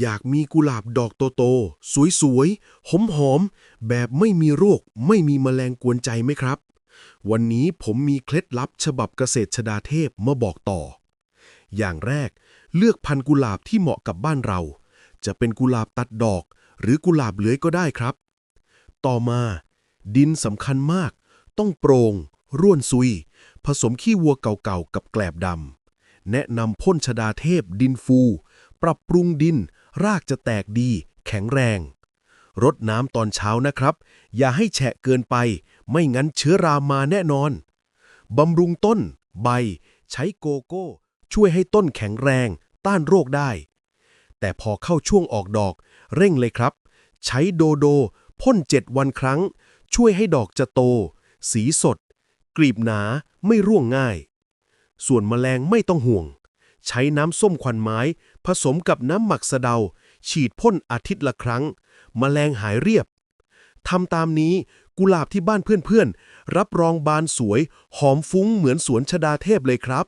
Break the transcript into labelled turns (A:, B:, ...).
A: อยากมีกุหลาบดอกโตๆสวยๆ หอมๆ แบบไม่มีโรค ไม่มีแมลงกวนใจไหมครับ วันนี้ผมมีเคล็ดลับฉบับเกษตรชดาเทพมาบอกต่อ อย่างแรก เลือกพันธุ์กุหลาบที่เหมาะกับบ้านเรา จะเป็นกุหลาบตัดดอก หรือกุหลาบเลื้อยก็ได้ครับ ต่อมา ดินสำคัญมาก ต้องโปร่ง ร่วนซุย ผสมขี้วัวเก่าๆ กับแกลบดำแนะนำพ่นชดาเทพดินฟู ปรับปรุงดิน รากจะแตกดี แข็งแรง รดน้ำตอนเช้านะครับ อย่าให้แฉะเกินไป ไม่งั้นเชื้อรามาแน่นอน บำรุงต้น ใบ ใช้โกโก้ ช่วยให้ต้นแข็งแรง ต้านโรคได้ แต่พอเข้าช่วงออกดอก เร่งเลยครับ ใช้โดโด พ่นเจ็ดวันครั้ง ช่วยให้ดอกจะโต สีสด กลีบหนาไม่ร่วงง่าย ส่วนแมลงไม่ต้องห่วง ใช้น้ำส้มควันไม้ ผสมกับน้ำหมักสะเดา ฉีดพ่นอาทิตย์ละครั้งแมลงหายเรียบทำตามนี้กุหลาบที่บ้านเพื่อนๆ รับรองบานสวย หอมฟุ้งเหมือนสวนชดาเทพเลยครับ